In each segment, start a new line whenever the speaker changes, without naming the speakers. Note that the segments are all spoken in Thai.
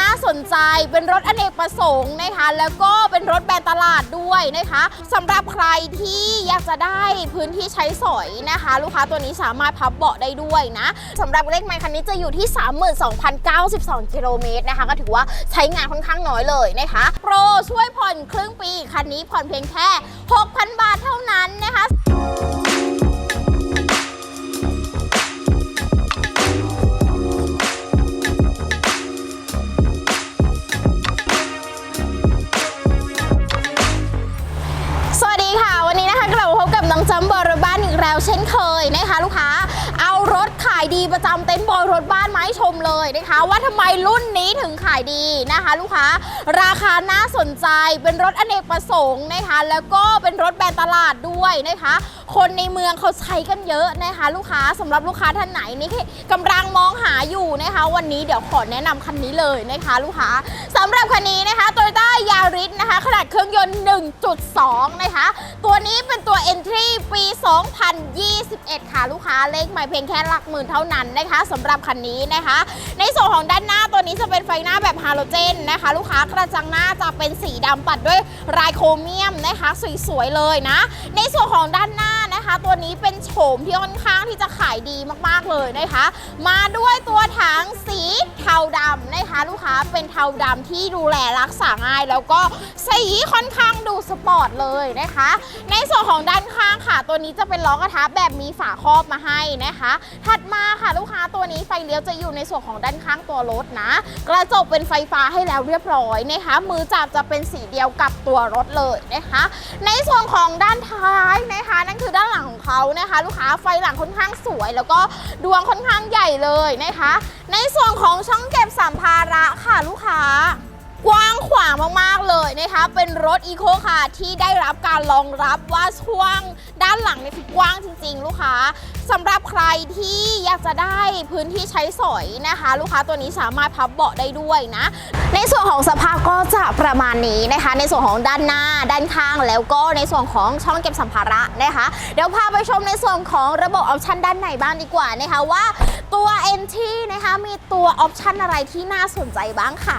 น่าสนใจ เป็นรถอเนกประสงค์นะคะ แล้วก็เป็นรถแบรนด์ตลาดด้วยนะคะสำหรับใครที่อยากจะได้พื้นที่ใช้สอยนะคะ ลูกค้าตัวนี้สามารถพับเบาะได้ด้วยนะสำหรับเลขไมค์คันนี้จะอยู่ที่ 32,092 กิโลเมตรนะคะ ก็ถือว่าใช้งานค่อนข้างน้อยเลยนะคะโปรช่วยผ่อนครึ่งปี คันนี้ผ่อนเพียงแค่ 6,000 บาทเท่านั้นนะคะ เช่นเคยนะคะ ลูกค้า เอารถขายดีประจำเต็นท์บอยรถบ้านมาให้ชมเลยนะคะ ว่าทำไมรุ่นนี้ถึงขายดีนะคะ ลูกค้า ราคาน่าสนใจเป็นรถอเนกประสงค์นะคะ แล้วก็เป็นรถแบรนด์ตลาดด้วยนะคะ คนในเมืองเขาใช้กันเยอะนะคะ ลูกค้าสำหรับลูกค้าท่านไหนนี่กำลังมองหาอยู่นะคะ วันนี้เดี๋ยวขอแนะนำคันนี้เลยนะคะ ลูกค้าสำหรับคันนี้นะคะาริสนะคะ ขนาดเครื่องยนต์ 1.2 นะคะ ตัวนี้เป็นตัว Entry ปี 2021 ค่ะ ลูกค้าเลขหมายเพียงแค่หลักหมื่นเท่านั้นนะคะสำหรับคันนี้นะคะ ในส่วนของด้านหน้าตัวนี้จะเป็นไฟหน้าแบบฮาโลเจนนะคะ ลูกค้ากระจังหน้าจะเป็นสีดำปัดด้วยลายโครเมียมนะคะ สวยๆเลยนะ ในส่วนของด้านหน้า นะคะ ตัวนี้เป็นโฉมที่ค่อนข้างที่จะขายดีมากๆเลยนะคะ มาด้วยตัวถังสีเทาดำนะคะลูกค้าเป็นเทาดำที่ดูแลรักษาง่าย แล้วก็สีค่อนข้างดูสปอร์ตเลยนะคะ ในส่วนของด้านข้างค่ะ ตัวนี้จะเป็นล้อกระทะแบบมีฝาครอบมาให้นะคะ ถัดมาค่ะลูกค้าตัวนี้ไฟเลี้ยวจะอยู่ในส่วนของด้านข้างตัวรถนะ กระจกเป็นไฟฟ้าให้แล้วเรียบร้อยนะคะ มือจับจะเป็นสีเดียวกับตัวรถเลยนะคะ ในส่วนของด้านท้ายนะคะ นั่นคือด้านหลังของเขานะคะ ลูกค้าไฟหลังค่อนข้างสวย แล้วก็ดวงค่อนข้างใหญ่เลยนะคะ ในส่วนของช่องเก็บสัมภาระค่ะลูกค้า กว้างขวางมากๆเลยนะคะ เป็นรถอีโคคาร์ที่ได้รับการรองรับว่าช่วงด้านหลังเนี่ยคือกว้างจริง ๆ ลูกค้าสำหรับใครที่อยากจะได้พื้นที่ใช้สอยนะคะ ลูกค้าตัวนี้สามารถพับเบาะได้ด้วยนะ ในส่วนของสภาพก็จะประมาณนี้นะคะ ในส่วนของด้านหน้า ด้านข้างแล้วก็ในส่วนของช่องเก็บสัมภาระนะคะ เดี๋ยวพาไปชมในส่วนของระบบออปชันด้านในบ้างดีกว่านะคะว่าตัว NT นะคะมีตัวออปชันอะไรที่น่าสนใจบ้างค่ะ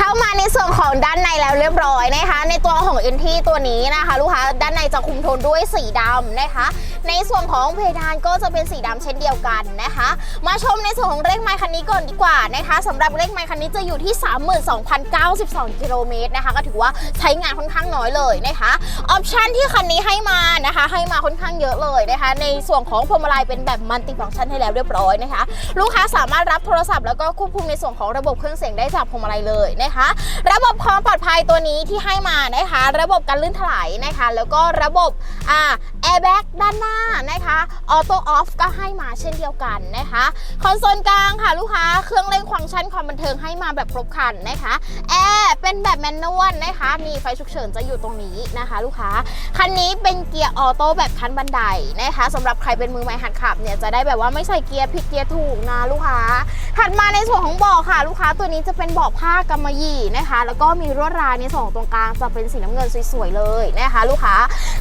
เข้ามาในส่วนของด้านในแล้วเรียบร้อยนะคะ ในตัวของอินที่ตัวนี้นะคะ ลูกค้าด้านในจะคุมโทนด้วยสีดำนะคะ ในส่วนของเพดานก็จะเป็นสีดำเช่นเดียวกันนะคะ มาชมในส่วนของเลขไมล์คันนี้ก่อนดีกว่านะคะสำหรับเลขไมล์คันนี้จะอยู่ที่ 32,092 กิโลเมตรนะคะ ก็ถือว่าใช้งานค่อนข้างน้อยเลยนะคะออปชันที่คันนี้ให้มานะคะ ให้มาค่อนข้างเยอะเลยนะคะ ในส่วนของพวงมาลัยเป็นแบบมัลติฟังก์ชันให้แล้วเรียบร้อยนะคะ ลูกค้าสามารถรับโทรศัพท์แล้วก็ควบคุมในส่วนของระบบเครื่องเสียงได้จากพวงมาลัยเลยนะคะระบบความปลอดภัยตัวนี้ที่ให้มานะคะ ระบบการลื่นถลายนะคะ แล้วก็ระบบอ่าแอร์แบ็กด้านหน้านะคะออโต้ออฟก็ให้มาเช่นเดียวกันนะคะคอนโซลกลางค่ะลูกค้าเครื่องเล่นฟังก์ชันความบันเทิงให้มาแบบครบครันนะคะแอร์เป็นแบบแมนนวลนะคะมีไฟฉุกเฉินจะอยู่ตรงนี้นะคะ ลูกค้าคันนี้เป็นเกียร์ออโต้แบบคันบันไดนะคะสำหรับใครเป็นมือใหม่หัดขับเนี่ยจะได้แบบว่าไม่ใส่เกียร์ผิดเกียร์ถูกนะลูกค้าถัดมาในส่วนของเบาะค่ะ ลูกค้าตัวนี้จะเป็นเบาะผ้ากำมะยี่นะคะ แล้วก็มีลวดลายในส่วนของตรงกลางจะเป็นสีน้ำเงินสวยๆเลยนะคะ ลูกค้า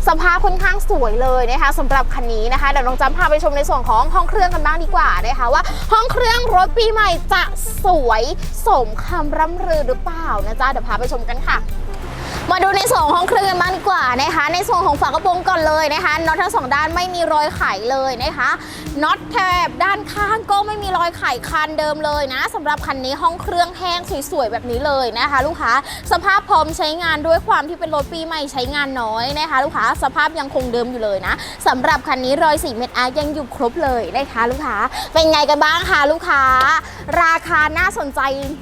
สภาพค่อนข้างสวยเลยนะคะสำหรับคันนี้นะคะเดี๋ยวน้องจำพาไปชมในส่วนของห้องเครื่องกันบ้างดีกว่านะคะว่า ห้องเครื่องรถปีใหม่จะสวยสมคำร่ำรือหรือเปล่านะจ๊ะเดี๋ยวพาไปชมกันค่ะ มาดูในส่วนของห้องเครื่องกันบ้างดีกว่านะคะ ในส่วนของฝากระโปรงก่อนเลยนะคะน็อตทั้งสองด้านไม่มีรอยไขเลยนะคะน็อตแถบด้านข้างก็ไม่มีรอยไขคันเดิมเลยนะสำหรับคันนี้ห้องเครื่องแห้งสวยๆแบบนี้เลยนะคะ ลูกค้าสภาพพร้อมใช้งานด้วยความที่เป็นรถปีใหม่ใช้งานน้อยนะคะ ลูกค้าสภาพยังคงเดิมอยู่เลยนะสำหรับคันนี้รอยสีเม็ดอาร์ยังอยู่ครบเลยนะคะ ลูกค้าเป็นไงกันบ้างคะลูกค้า ราคาน่าสนใจ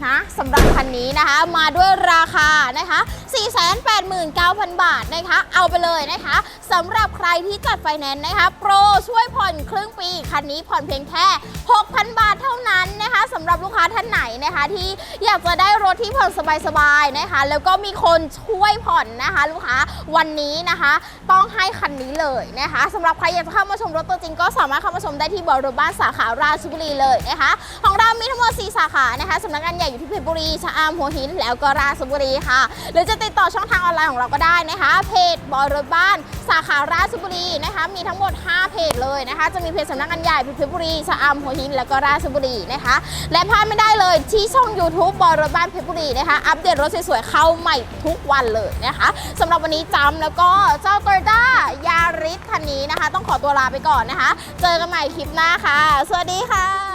นะสำหรับคันนี้นะคะ มาด้วยราคานะคะ4 6 289,000 บาทนะคะ เอาไปเลยนะคะสำหรับใครที่จัดไฟแนนซ์นะคะโปรช่วยผ่อนครึ่งปีคันนี้ผ่อนเพียงแค่ 6,000 บาทเท่านั้นนะคะสำหรับลูกค้าท่านไหนนะคะ ที่อยากจะได้รถที่ผ่อนสบายๆนะคะ แล้วก็มีคนช่วยผ่อนนะคะ ลูกค้าวันนี้นะคะ ต้องให้คันนี้เลยนะคะสำหรับใครอยากจะเข้ามาชมรถตัวจริงก็สามารถเข้ามาชมได้ที่บริบ้านสาขาราชบุรีเลยนะคะของเรามีทั้งหมด4สาขานะคะสำนักงานใหญ่อยู่ที่เพชรบุรีชะอำหัวหินแล้วก็ราชบุรีค่ะ หรือจะติดต่อช่องทางออนไลน์ของเราก็ได้นะคะ เพจบอยรถบ้าน สาขาราชบุรีนะคะ มีทั้งหมด 5 เพจเลยนะคะ จะมีเพจสำนักงานใหญ่เพชรบุรีชะอำหัวหินแล้วก็ราชบุรีนะคะ และพลาดไม่ได้เลยที่ช่อง YouTube บอยรถบ้านเพชรบุรีนะคะ อัปเดตรถสวยๆเข้าใหม่ทุกวันเลยนะคะสำหรับวันนี้จำแล้วก็เจ้าโตโยต้ายาริสคันนี้นะคะ ต้องขอตัวลาไปก่อนนะคะ เจอกันใหม่คลิปหน้าค่ะ สวัสดีค่ะ